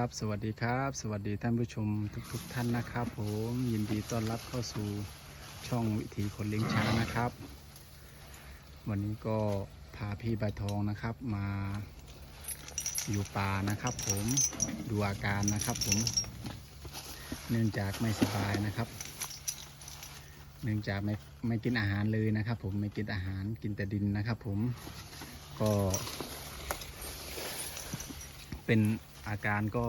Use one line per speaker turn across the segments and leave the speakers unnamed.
ครับ สวัสดีครับ สวัสดีท่านผู้ชมทุกๆทท่านนะครับ ผมยินดีต้อนรับเข้าสู่ช่องวิถีคนเลี้ยงช้างนะครับ วันนี้ก็พาพี่ใบทองนะครับมาอยู่ป่านะครับ ผมดูอาการนะครับ ผม เนื่องจากไม่สบายนะครับ เนื่องจากไม่ไม่กินอาหารเลยนะครับ ผมไม่กินอาหารกินแต่ดินนะครับ ผมก็เป็น อาการก็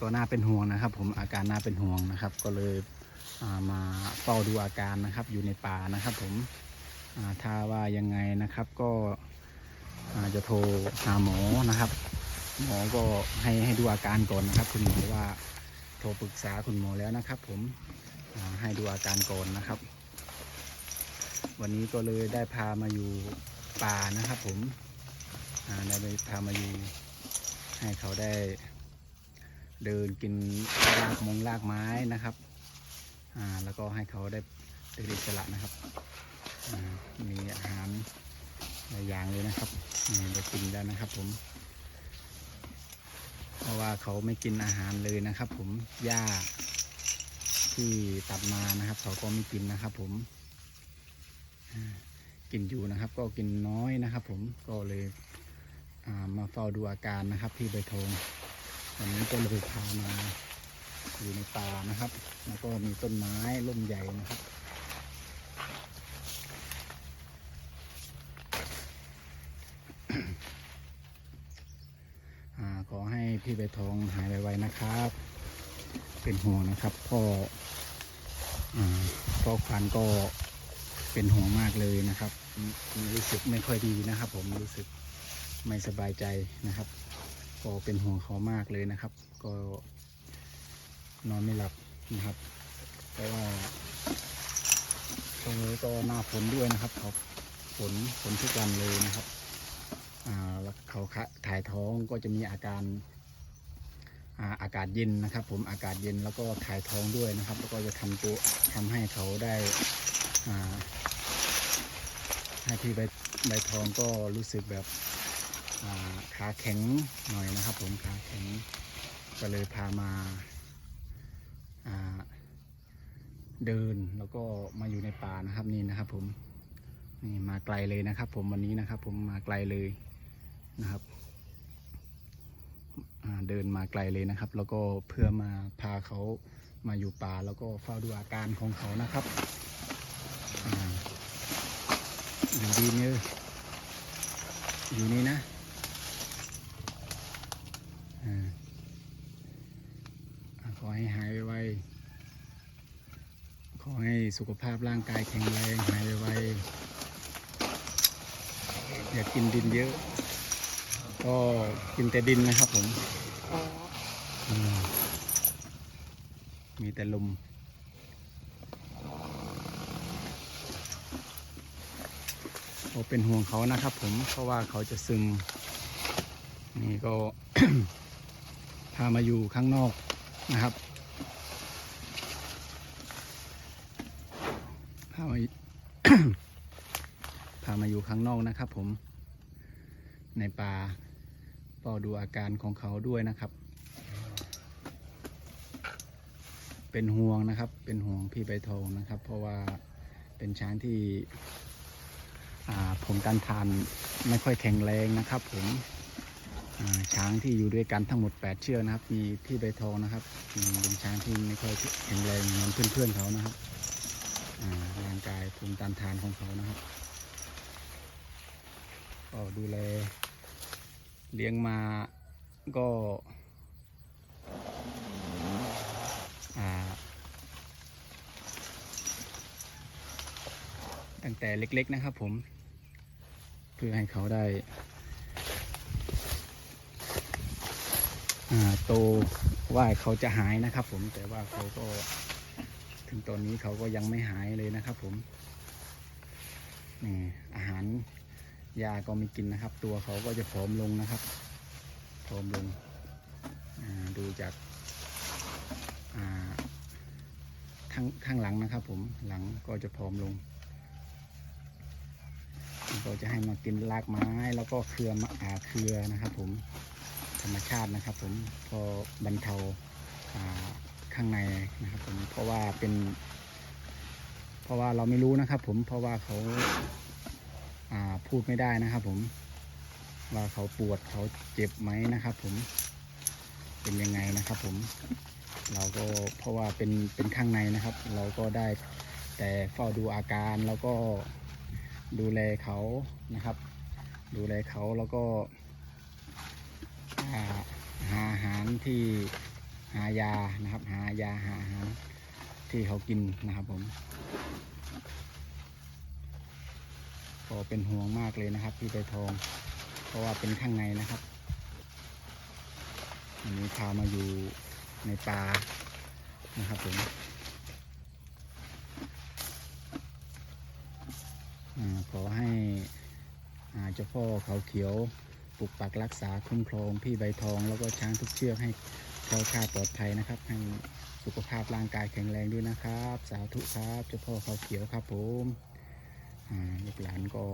ก็น่าเป็นห่วงนะครับ ผมอาการน่าเป็นห่วงนะครับ ก็เลยามาเฝ้าดูอาการนะครับ อยู่ในป่านะครับ ผมถ้าว่ายังไงนะครับก็จะโทรหาหมอนะครับ หมอก็ให้ให้ดูอาการก่อนนะครับ คุณหมอว่าโทรปรึกษาคุณหมอแล้วนะครับ ผมให้ดูอาการก่อนนะครับ วันนี้ก็เลยได้พามาอยู่ป่านะครับ ผม ได้ไปพามาอยู่ให้เขาได้ เดินกินรากมงรากไม้นะครับแล้วก็ให้เขาได้เดินอิสระนะครับมีอาหารหลายอย่างเลยนะครับนี่ได้กินแล้วนะครับผม เพราะว่าเขาไม่กินอาหารเลยนะครับ ผมหญ้าที่ตัดมานะครับ เขาก็ไม่กินนะครับ ผมกินอยู่นะครับ ก็กินน้อยนะครับ ผมก็เลย มาเฝ้าดูอาการนะครับ ที่ใบทงวันนี้ก็เลยพามาอยู่ในป่านะครับ แล้วก็มีต้นไม้ร่มใหญ่นะครับขอให้พี่ใบทองหายไวๆนะครับ เป็นห่วงนะครับพ่อพ่อควันก็เป็นห่วงมากเลยนะครับ รู้สึกไม่ค่อยดีนะครับ ผมรู้สึก ไม่สบายใจนะครับ ก็เป็นห่วงเขามากเลยนะครับ ก็นอนไม่หลับนะครับเพราะว่าตรงนี้ก็หน้าฝนด้วยนะครับเขาฝนฝนทุกวันเลยนะครับอ่าแล้วเขาขะถ่ายท้องก็จะมีอาการอ่าอากาศเย็นนะครับ ผมอากาศเย็นแล้วก็ถ่ายท้องด้วยนะครับ แล้วก็จะทำตัวทำให้เขาได้อ่าให้พี่ใบใบทองก็รู้สึกแบบ ขาแข็งหน่อยนะครับผมขาแข็งก็เลยพามาาเดินแล้วก็มาอยู่ในป่านะครับนี่นะครับ ผมนี่มาไกลเลยนะครับ ผมวันนี้นะครับ ผมมาไกลเลยนะครับเดินมาไกลเลยนะครับ แล้วก็เพื่อมาพาเขามาอยู่ป่าแล้วก็เฝ้าดูอาการของเขานะครับอ่าอยู่ดีเนี่ยอยู่นี่นะ อ่าอ่าขอให้หายไวๆขอให้ สุขภาพร่างกายแข็งแรงหายไวๆอย่ากินดินเยอะ ก็กินแต่ดินนะครับผม
อ๋อ
อืมมีแต่ลมก็เป็นห่วงเขานะครับผม เพราะว่าเขาจะซึม นี่ก็ พามาอยู่ข้างนอกนะครับามาพามาอยู่ข้างนอกนะครับ ผม ในป่าเฝ้าดูอาการของเขาด้วยนะครับ เป็นห่วงนะครับ เป็นห่วงพี่ใบทองนะครับ เพราะว่าเป็นช้างที่ผมการทานไม่ค่อยแข็งแรงนะครับ ผมช้างที่อยู่ด้วยกันทั้งหมด 8 เชือกนะครับ มีพี่ใบทองนะครับเป็นช้างที่ไม่ค่อยแข็งแรงเหมือนเพื่อนๆเขานะครับ ร่างกายภูมิต้านทานของเขานะครับก็ดูแลเลี้ยงมาก็ตั้งแต่เล็กๆนะครับผม เพื่อให้เขาได้โตว่าเขาจะหายนะครับผมแต่ว่าเขาก็ ถึงตอนนี้เขาก็ยังไม่หายเลยนะครับผมนี่อาหารยาก็ไม่กินนะครับ ตัวเขาก็จะผอมลงนะครับผอมลงดูจากาข้างข้างหลังนะครับ ผมหลังก็จะผอมลงก็จะให้มากินรากไม้แล้วก็เครือมะอาเครือนะครับ ผมธรรมชาตินะครับ ผมก็บรรเทาา ข้างในนะครับผมเพราะว่าเป็น เพราะว่าเราไม่รู้นะครับ ผมเพราะว่าเขาพูดไม่ได้นะครับ ผม ว่าเขาปวดเขาเจ็บไหมนะครับ ผมเป็นยังไงนะครับ ผม เราก็เพราะว่าเป็นเป็นข้างในนะครับ เราก็ได้แต่เฝ้าดูอาการแล้วก็ดูแลเขานะครับ ดูแลเขาแล้วก็หาอาหารที่ หายานะครับ หายาหาอาหารที่เขากินนะครับผมก็เป็นห่วงมากเลยนะครับ พี่ใบทอง เพราะว่าเป็นข้างในนะครับอันนี้พามาอยู่ในป่านะครับผมอขอให้เจ้าพ่อเขาเขียวปกปักรักษาคุ้มครองพี่ใบทองแล้วก็ช้างทุกเชือกให้ แคล้วคลาดปลอดภัยนะครับ ให้สุขภาพร่างกายแข็งแรงด้วยนะครับ สาธุครับเจ้าพ่อเขาเขียวครับผมลูกหลานก็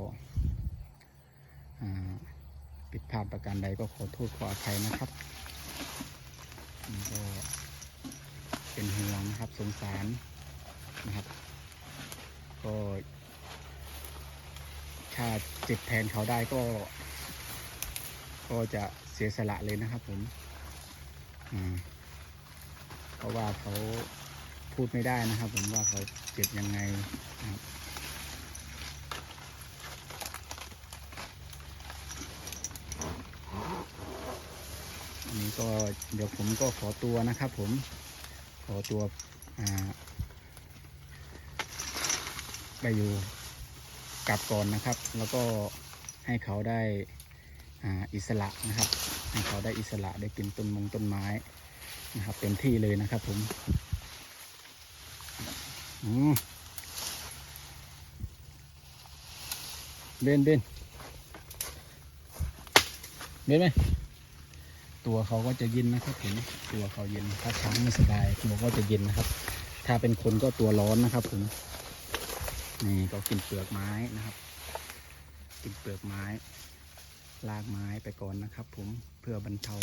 ผิดพลาดประการใดก็ขอโทษขออภัยนะครับก็เป็นห่วงนะครับสงสารนะครับ ก็ถ้าเจ็บแทนเขาได้ก็ ก็จะเสียสละเลยนะครับผม เพราะว่าเขาพูดไม่ได้นะครับ ผมว่าเขาเจ็บยังไงนะครับอันนี้ก็เดี๋ยวผมก็ขอตัวนะครับ ผมขอตัวไปอยู่กลับก่อนนะครับ แล้วก็ให้เขาได้ออิสระนะครับ ให้เขาได้อิสระได้กินต้นมงต้นไม้นะครับเต็มที่เลยนะครับผมอืมเบนเบนเบนไหมตัวเขาก็จะเย็นนะครับผมตัวเขาเย็นถ้าช้างไม่สบายตัวก็จะเย็นนะครับ ถ้าเป็นคนก็ตัวร้อนนะครับผมนี่ก็กินเปลือกไม้นะครับ กินเปลือกไม้ ลากไม้ไปก่อนนะครับ ผมเพื่อบรรเทา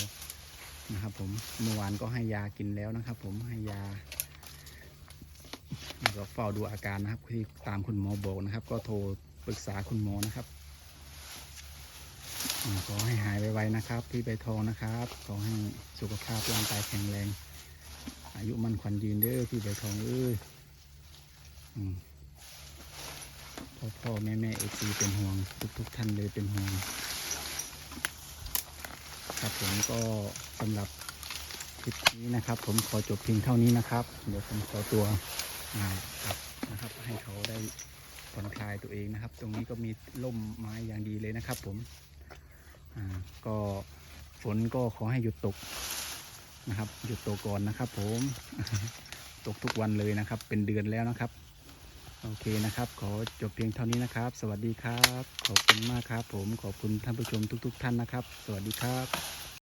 นะครับ ผมเมื่อวานก็ให้ยากินแล้วนะครับ ผมให้ยาแล้วก็เฝ้าดูอาการนะครับที่ตามคุณหมอบอกนะครับ ก็โทรปรึกษาคุณหมอนะครับขอให้หายไวๆนะครับ พี่ใบทองนะครับขอให้สุขภาพร่างกายแข็งแรง อายุมันขวัญยืนเด้อพี่ใบทองเอ้ยอืมพ่อพ่อแม่แม่เอซีเป็นห่วงทุกๆท่านเลยเป็นห่วง ครับผมก็สำหรับคลิปนี้นะครับ ผมขอจบเพียงเท่านี้นะครับ เดี๋ยวผมขอตัวอ่ากลับนะครับ ให้เขาได้ผ่อนคลายตัวเองนะครับ ตรงนี้ก็มีร่มไม้อย่างดีเลยนะครับ ผมอ่าก็ฝนก็ขอให้หยุดตกนะครับ หยุดตกก่อนนะครับ ผมตกทุกวันเลยนะครับ เป็นเดือนแล้วนะครับ โอเคนะครับ ขอจบเพียงเท่านี้นะครับ สวัสดีครับ ขอบคุณมากครับ ผมขอบคุณท่านผู้ชมทุก ๆ ท่านนะครับ สวัสดีครับ